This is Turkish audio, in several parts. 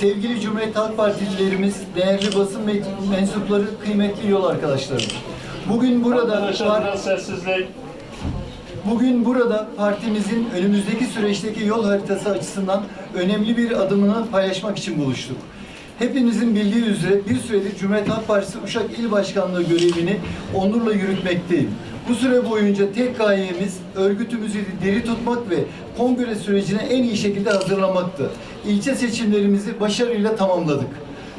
sevgili Cumhuriyet Halk Partililerimiz, değerli basın me- mensupları, kıymetli yol arkadaşlarım. Bugün burada. Bugün burada partimizin önümüzdeki süreçteki yol haritası açısından önemli bir adımını paylaşmak için buluştuk. Hepinizin bildiği üzere bir süredir Cumhuriyet Halk Partisi Uşak İl Başkanlığı görevini onurla yürütmekteyim. Bu süre boyunca tek gayemiz örgütümüzü diri tutmak ve kongre sürecine en iyi şekilde hazırlamaktı. İlçe seçimlerimizi başarıyla tamamladık.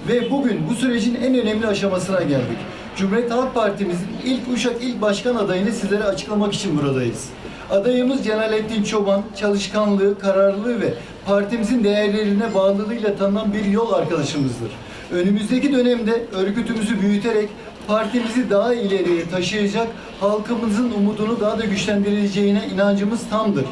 Ve bugün bu sürecin en önemli aşamasına geldik. Cumhuriyet Halk Partimizin ilk Uşak İl Başkan adayını sizlere açıklamak için buradayız. Adayımız Celalettin Çoban, çalışkanlığı, kararlılığı ve partimizin değerlerine bağlılığıyla tanınan bir yol arkadaşımızdır. Önümüzdeki dönemde örgütümüzü büyüterek partimizi daha ileriye taşıyacak, halkımızın umudunu daha da güçlendireceğine inancımız tamdır.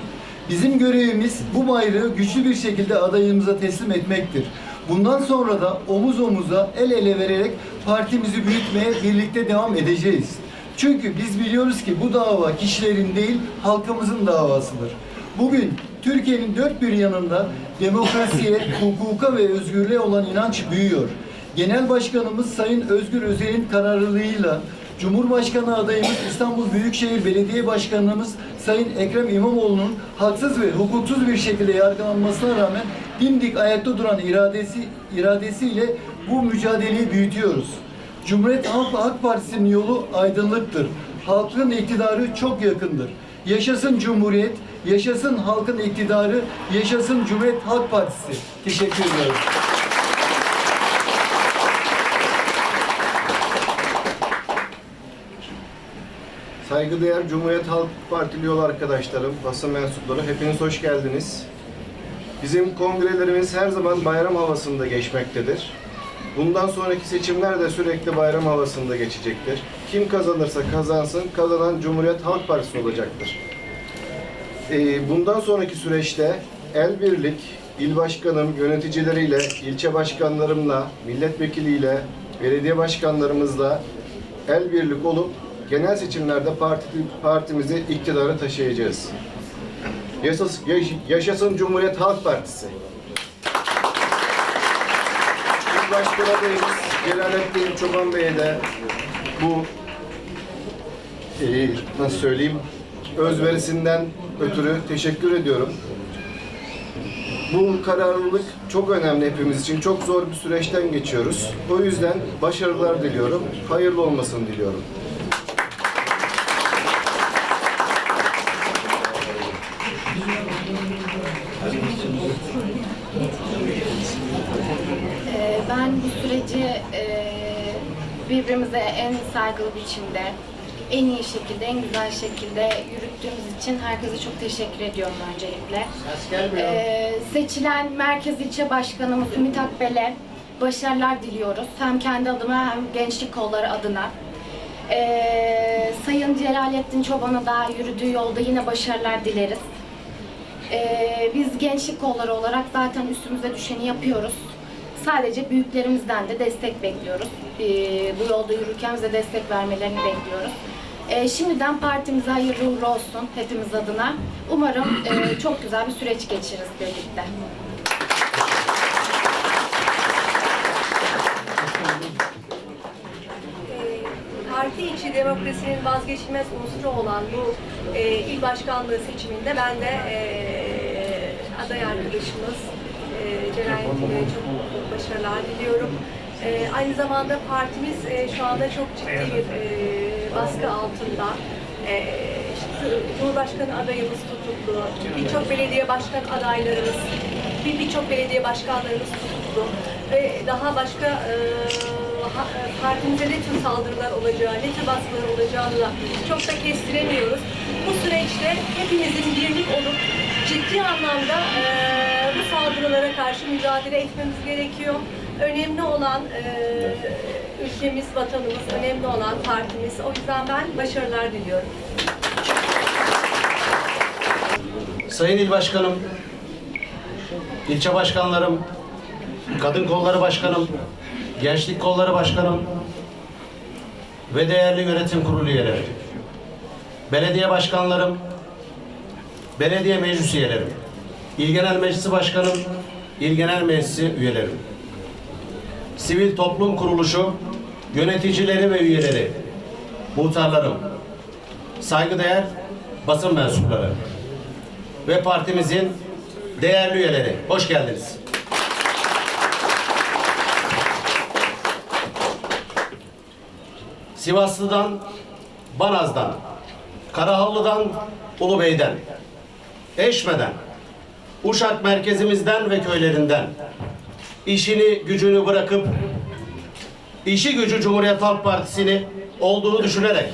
Bizim görevimiz bu bayrağı güçlü bir şekilde adayımıza teslim etmektir. Bundan sonra da omuz omuza, el ele vererek partimizi büyütmeye birlikte devam edeceğiz. Çünkü biz biliyoruz ki bu dava kişilerin değil, halkımızın davasıdır. Bugün Türkiye'nin dört bir yanında demokrasiye, hukuka ve özgürlüğe olan inanç büyüyor. Genel Başkanımız Sayın Özgür Özel'in kararlılığıyla Cumhurbaşkanı adayımız İstanbul Büyükşehir Belediye Başkanımız Sayın Ekrem İmamoğlu'nun haksız ve hukuksuz bir şekilde yargılanmasına rağmen dimdik ayakta duran iradesi iradesiyle bu mücadeleyi büyütüyoruz. Cumhuriyet Halk, Partisi'nin yolu aydınlıktır. Halkın iktidarı çok yakındır. Yaşasın Cumhuriyet, yaşasın halkın iktidarı, yaşasın Cumhuriyet Halk Partisi. Teşekkür ediyorum. Saygıdeğer Cumhuriyet Halk Partili yol arkadaşlarım, basın mensupları hepiniz hoş geldiniz. Bizim kongrelerimiz her zaman bayram havasında geçmektedir. Bundan sonraki seçimler de sürekli bayram havasında geçecektir. Kim kazanırsa kazansın, kazanan Cumhuriyet Halk Partisi olacaktır. Ee, bundan sonraki süreçte el birlik, il başkanım, yöneticileriyle, ilçe başkanlarımla, milletvekiliyle, belediye başkanlarımızla el birlik olup genel seçimlerde parti, partimizi iktidara taşıyacağız. Yaşasın, yaş- yaşasın Cumhuriyet Halk Partisi. Başkan adayımız Celalettin Çoban Bey'e de bu e, nasıl söyleyeyim özverisinden ötürü teşekkür ediyorum. Bu kararlılık çok önemli hepimiz için. Çok zor bir süreçten geçiyoruz. O yüzden başarılar diliyorum. Hayırlı olmasını diliyorum. Ee, Ben bu süreci e, birbirimize en saygılı biçimde, en iyi şekilde, en güzel şekilde yürüttüğümüz için herkese çok teşekkür ediyorum öncelikle. Ee, Seçilen Merkez İlçe Başkanımız Ümit Akbel'e başarılar diliyoruz. Hem kendi adıma hem gençlik kolları adına. Ee, Sayın Celalettin Çoban'a da yürüdüğü yolda yine başarılar dileriz. Ee, biz gençlik kolları olarak zaten üstümüze düşeni yapıyoruz. Sadece büyüklerimizden de destek bekliyoruz. Ee, bu yolda yürürken bize destek vermelerini bekliyoruz. Ee, şimdiden partimize hayırlı uğurlu olsun hepimiz adına. Umarım e, çok güzel bir süreç geçiririz birlikte. Ee, parti içi demokrasinin vazgeçilmez unsuru olan bu e, il başkanlığı seçiminde ben de e, aday arkadaşımız e, Celalettin'e çok başarılar diliyorum. E, aynı zamanda partimiz e, şu anda çok ciddi bir e, baskı altında. E, işte Cumhurbaşkanı adayımız tutuklu, birçok belediye başkan adaylarımız, bir birçok belediye başkanlarımız tutuklu ve daha başka e, ha- partimize ne tür saldırılar olacağı, ne tür baskılar olacağını da çok da kestiremiyoruz. Bu süreçte hepimizin birlik olup ciddi anlamda e, bu saldırılara karşı mücadele etmemiz gerekiyor. Önemli olan e, ülkemiz, vatanımız, önemli olan partimiz. O yüzden ben başarılar diliyorum. Sayın İl Başkanım, ilçe başkanlarım, kadın kolları başkanım, gençlik kolları başkanım ve değerli yönetim kurulu üyeleri, belediye başkanlarım, belediye meclis üyelerim, İl Genel Meclisi Başkanım, İl Genel Meclisi üyelerim, sivil toplum kuruluşu yöneticileri ve üyeleri, muhtarlarım, saygıdeğer basın mensupları ve partimizin değerli üyeleri, hoş geldiniz. Sivaslı'dan, Banaz'dan, Karahallı'dan, Ulubey'den, Eşme'den, Uşak merkezimizden ve köylerinden işini gücünü bırakıp işi gücü Cumhuriyet Halk Partisi'ni olduğunu düşünerek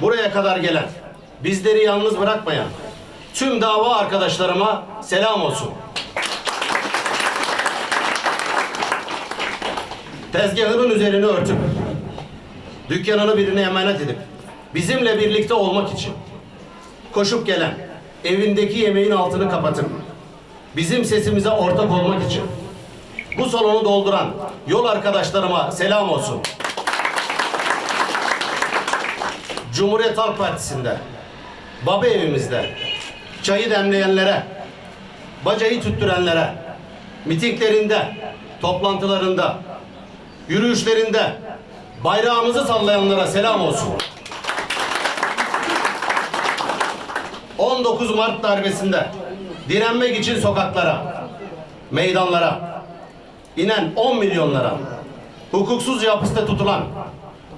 buraya kadar gelen, bizleri yalnız bırakmayan tüm dava arkadaşlarıma selam olsun. Tezgahının üzerini örtüp dükkanını birine emanet edip bizimle birlikte olmak için koşup gelen, evindeki yemeğin altını kapatıp bizim sesimize ortak olmak için bu salonu dolduran yol arkadaşlarıma selam olsun. Cumhuriyet Halk Partisi'nde, baba evimizde çayı demleyenlere, bacayı tüttürenlere, mitinglerinde, toplantılarında, yürüyüşlerinde bayrağımızı sallayanlara selam olsun. 19 Mart darbesinde direnmek için sokaklara, meydanlara, inen 10 milyonlara, hukuksuzca hapiste tutulan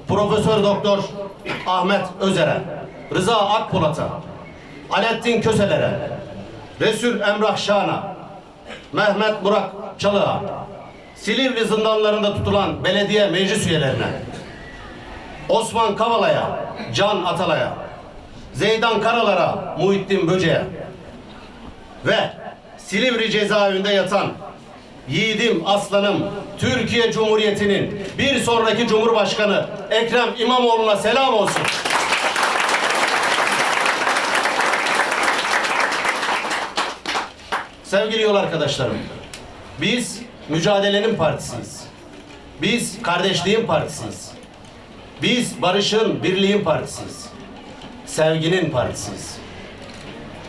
Profesör Doktor Ahmet Özer'e, Rıza Akpolat'a, Alettin Köseler'e, Resul Emrah Şan'a, Mehmet Burak Çalık'a, Silivri zindanlarında tutulan belediye meclis üyelerine, Osman Kavala'ya, Can Atalay'a, Zeydan Karalar'a, Muhittin Böce'ye ve Silivri cezaevinde yatan yiğidim, aslanım, Türkiye Cumhuriyeti'nin bir sonraki Cumhurbaşkanı Ekrem İmamoğlu'na selam olsun. Sevgili yol arkadaşlarım, biz mücadelenin partisiyiz. Biz kardeşliğin partisiyiz. Biz barışın, birliğin partisiyiz. Sevginin partisiyiz.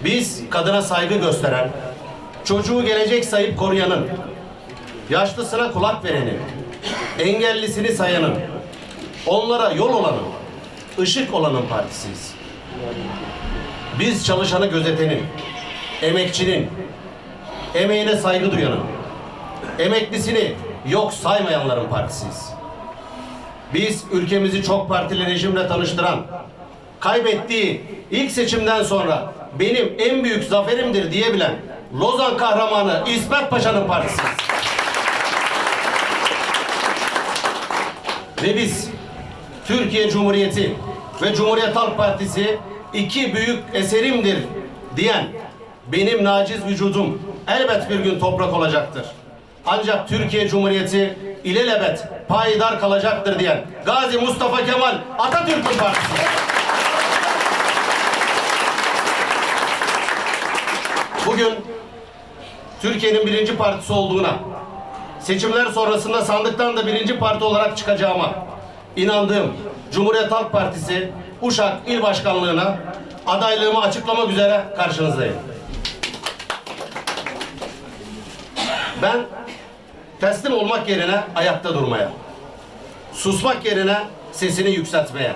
Biz kadına saygı gösteren, çocuğu gelecek sayıp koruyanın, yaşlısına kulak verenin, engellisini sayanın, onlara yol olanın, ışık olanın partisiyiz. Biz çalışanı gözetenin, emekçinin, emeğine saygı duyanın, emeklisini yok saymayanların partisiyiz. Biz ülkemizi çok partili rejimle tanıştıran, kaybettiği ilk seçimden sonra benim en büyük zaferimdir diyebilen Lozan kahramanı İsmet Paşa'nın partisiyiz. Ve biz Türkiye Cumhuriyeti ve Cumhuriyet Halk Partisi iki büyük eserimdir diyen benim naciz vücudum elbet bir gün toprak olacaktır. Ancak Türkiye Cumhuriyeti ilelebet payidar kalacaktır diyen Gazi Mustafa Kemal Atatürk'ün partisi. Bugün Türkiye'nin birinci partisi olduğuna, seçimler sonrasında sandıktan da birinci parti olarak çıkacağıma inandığım Cumhuriyet Halk Partisi Uşak İl Başkanlığı'na adaylığımı açıklamak üzere karşınızdayım. Ben teslim olmak yerine ayakta durmaya, susmak yerine sesini yükseltmeye,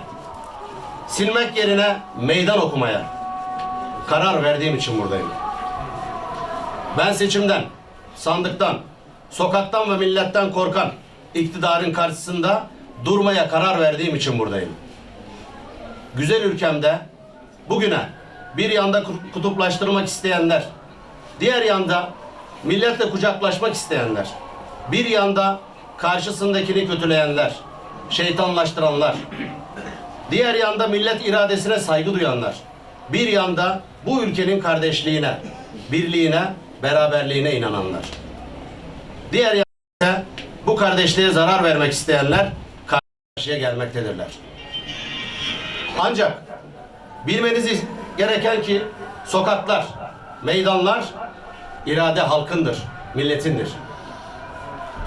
silmek yerine meydan okumaya karar verdiğim için buradayım. Ben seçimden, sandıktan, sokaktan ve milletten korkan iktidarın karşısında durmaya karar verdiğim için buradayım. Güzel ülkemde bugüne bir yanda ku- kutuplaştırmak isteyenler, diğer yanda milletle kucaklaşmak isteyenler, bir yanda karşısındakini kötüleyenler, şeytanlaştıranlar, diğer yanda millet iradesine saygı duyanlar, bir yanda bu ülkenin kardeşliğine, birliğine, beraberliğine inananlar. Diğer yanda bu kardeşliğe zarar vermek isteyenler karşıya gelmektedirler. Ancak bilmeniz gereken ki sokaklar, meydanlar irade halkındır, milletindir.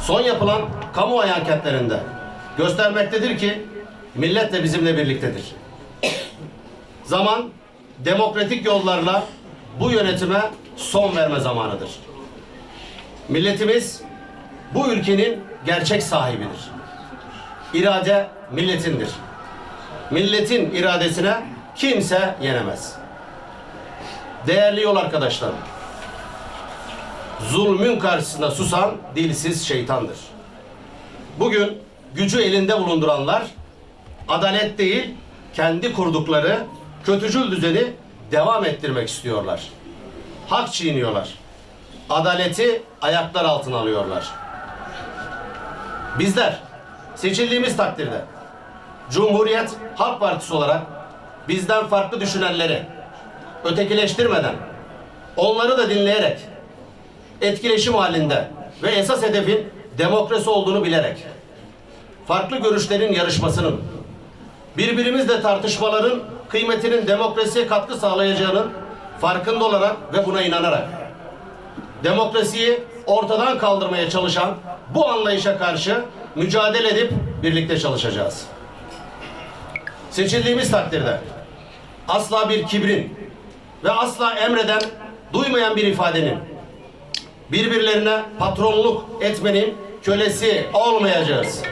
Son yapılan kamuoyu anketlerinde göstermektedir ki millet de bizimle birliktedir. Zaman demokratik yollarla bu yönetime son verme zamanıdır. Milletimiz bu ülkenin gerçek sahibidir. İrade milletindir. Milletin iradesine kimse yenemez. Değerli yol arkadaşlarım, zulmün karşısında susan dilsiz şeytandır. Bugün gücü elinde bulunduranlar adalet değil, kendi kurdukları kötücül düzeni devam ettirmek istiyorlar. Hak çiğniyorlar. Adaleti ayaklar altına alıyorlar. Bizler seçildiğimiz takdirde Cumhuriyet Halk Partisi olarak bizden farklı düşünenleri ötekileştirmeden, onları da dinleyerek, etkileşim halinde ve esas hedefin demokrasi olduğunu bilerek, farklı görüşlerin yarışmasının, birbirimizle tartışmaların kıymetinin demokrasiye katkı sağlayacağının farkında olarak ve buna inanarak, demokrasiyi ortadan kaldırmaya çalışan bu anlayışa karşı mücadele edip birlikte çalışacağız. Seçildiğimiz takdirde asla bir kibrin ve asla emreden, duymayan bir ifadenin birbirlerine patronluk etmenin kölesi olmayacağız.